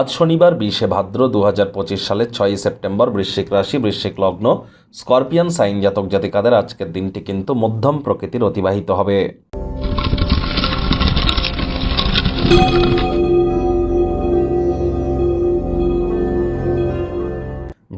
আজ শনিবার, বিশে ভাদ্র দু হাজার পঁচিশ সালের ছয়ই সেপ্টেম্বর, বৃশ্চিক রাশি, বৃশ্চিক লগ্ন, স্করপিয়ান, সাইন জাতক জাতিকাদের আজকের দিনটি কিন্তু মধ্যম প্রকৃতির অতিবাহিত হবে।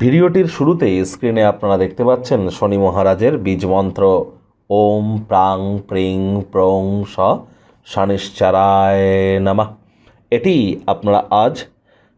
ভিডিওটির শুরুতেই স্ক্রিনে আপনারা দেখতে পাচ্ছেন শনি মহারাজের বীজ মন্ত্র। ওম প্রাং প্রিং প্রং স নামা। এটি আপনারা আজ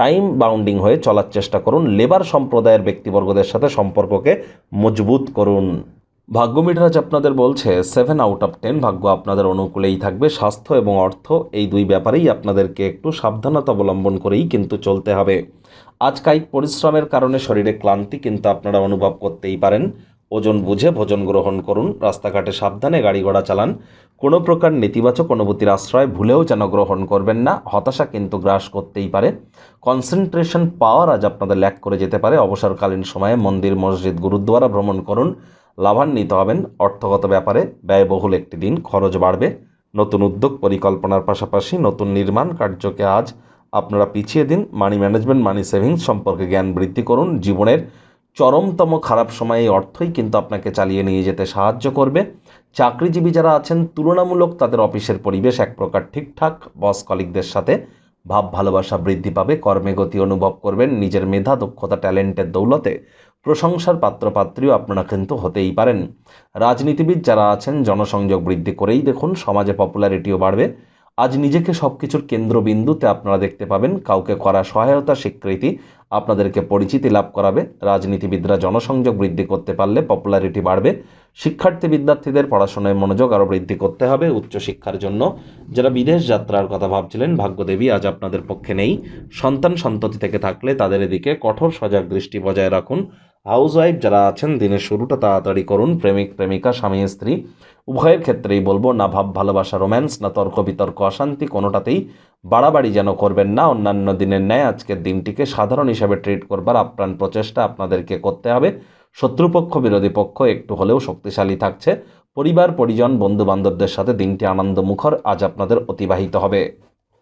টাইম বাউন্ডিং হয়ে চলার চেষ্টা করুন, লেবার সম্প্রদায়ের ব্যক্তিবর্গদের সাথে সম্পর্ককে মজবুত করুন। ভাগ্য মিটারাজ আপনাদের বলছে সেভেন আউট অফ টেন ভাগ্য আপনাদের অনুকূলেই থাকবে। স্বাস্থ্য এবং অর্থ এই দুই ব্যাপারেই আপনাদেরকে একটু সাবধানতা অবলম্বন করেই কিন্তু চলতে হবে। আজ কায়িক পরিশ্রমের কারণে শরীরে ক্লান্তি কিন্তু আপনারা অনুভব করতেই পারেন। ওজন বুঝে ভোজন গ্রহণ করুন, রাস্তাঘাটে সাবধানে গাড়ি ঘোড়া চালান। কোনো প্রকার নেতিবাচক অনুভূতির আশ্রয় ভুলেও যেন গ্রহণ করবেন না, হতাশা কিন্তু গ্রাস করতেই পারে। কনসেন্ট্রেশন পাওয়ার আজ আপনাদের ল্যাক করে যেতে পারে। অবসরকালীন সময়ে মন্দির, মসজিদ, গুরুদ্বারা ভ্রমণ করুন, লাভান্বিত হবেন। অর্থগত ব্যাপারে ব্যয়বহুল একটি দিন, খরচ বাড়বে। নতুন উদ্যোগ পরিকল্পনার পাশাপাশি নতুন নির্মাণ কার্যকে আজ আপনারা পিছিয়ে দিন। মানি ম্যানেজমেন্ট মানি সেভিংস সম্পর্কে জ্ঞান বৃদ্ধি করুন। জীবনের চরমতম খারাপ সময়ে এই অর্থই কিন্তু আপনাকে চালিয়ে নিয়ে যেতে সাহায্য করবে। চাকরিজীবী যারা আছেন, তুলনামূলক তাদের অফিসের পরিবেশ এক প্রকার ঠিকঠাক। বস কলিকদের সাথে ভাব ভালোবাসা বৃদ্ধি পাবে, কর্মে গতি অনুভব করবেন, নিজের মেধা, দক্ষতা, ট্যালেন্টের দৌলতে প্রশংসার পাত্রপাত্রীও আপনারা কিন্তু হতেই পারেন। রাজনীতিবিদ যারা আছেন, জনসংযোগ বৃদ্ধি করেই দেখুন, সমাজে পপুলারিটিও বাড়বে। আজ নিজেকে সব কিছুর কেন্দ্রবিন্দুতে আপনারা দেখতে পাবেন, কাউকে করা সহায়তা, স্বীকৃতি আপনাদেরকে পরিচিতি লাভ করাবে। রাজনীতিবিদরা জনসংযোগ বৃদ্ধি করতে পারলে পপুলারিটি বাড়বে। শিক্ষার্থী বিদ্যার্থীদের পড়াশোনায় মনোযোগ আরও বৃদ্ধি করতে হবে উচ্চশিক্ষার জন্য। যারা বিদেশ যাত্রার কথা ভাবছিলেন, ভাগ্যদেবী আজ আপনাদের পক্ষে নেই। সন্তান সন্ততি থেকে থাকলে তাদের এদিকে কঠোর সজাগ দৃষ্টি বজায় রাখুন। হাউস ওয়াইফ যারা আছেন, দিনের শুরুটা তাড়াতাড়ি করুন। প্রেমিক, প্রেমিকা, স্বামী, স্ত্রী, উভয়ের ক্ষেত্রেই বলব, না ভাব, ভালোবাসা রোম্যান্স না তর্ক, বিতর্ক, অশান্তি কোনোটাতেই বাড়াবাড়ি যেন করবেন না। অন্যান্য দিনের ন্যায় আজকের দিনটিকে সাধারণ হিসাবে ট্রিট করবার আপ্রাণ প্রচেষ্টা আপনাদেরকে করতে হবে। শত্রুপক্ষ, বিরোধী পক্ষ একটু হলেও শক্তিশালী থাকছে। পরিবার, পরিজন বন্ধু বান্ধবদের সাথে দিনটি আনন্দমুখর। আজ আপনাদের অতিবাহিত হবে।